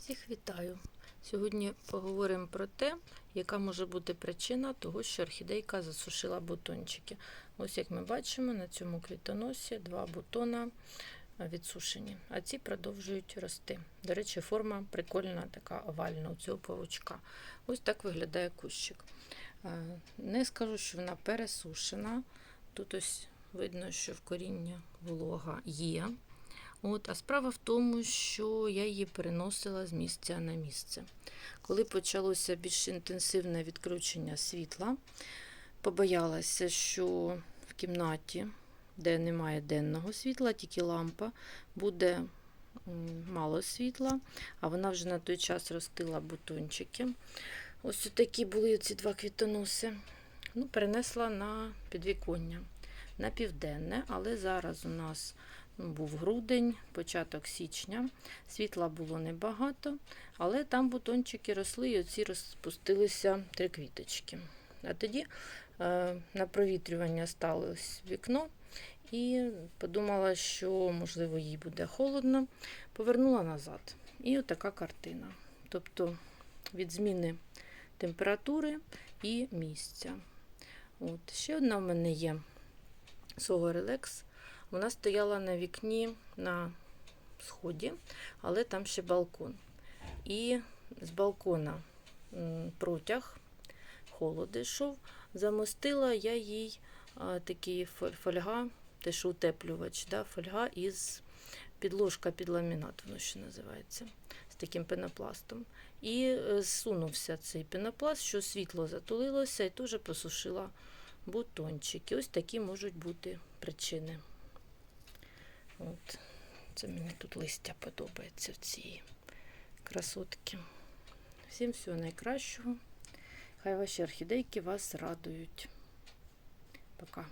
Всіх вітаю! Сьогодні поговоримо про те, яка може бути причина того, що орхідейка засушила бутончики. Ось як ми бачимо, на цьому квітоносі два бутона е, відсушені, а ці продовжують рости. До речі, форма прикольна, така овальна у цього павучка. Ось так виглядає кущик. Е, Не скажу, що вона пересушена. Тут ось видно, що в коріння волога є. От, а справа в тому, що я її переносила з місця на місце. Коли почалося більш інтенсивне відключення світла, побоялася, що в кімнаті, де немає денного світла, тільки лампа, буде мало світла, а вона вже на той час ростила бутончики. Ось такі були ці два квітоноси. Ну, перенесла на підвіконня, на південне, але зараз у нас був грудень, початок січня. Світла було небагато, але там бутончики росли і оці розпустилися три квіточки. А тоді е, на провітрювання стало ось вікно і подумала, що можливо їй буде холодно. Повернула назад. І отака картина. Тобто від зміни температури і місця. От. Ще одна в мене є Сого Релекс. Вона стояла на вікні на сході, але там ще балкон. І з балкона протяг, холод йшов, замостила я їй такий фольга, те, що утеплювач, да, фольга із підложка під ламінат, воно ще називається, з таким пенопластом. І е, зсунувся цей пенопласт, що світло затулилося і теж посушила бутончики. Ось такі можуть бути причини. От. Це мені тут листя подобається в цій красотки. Всім всього найкращого. Хай ваші орхідейки вас радують. Пока.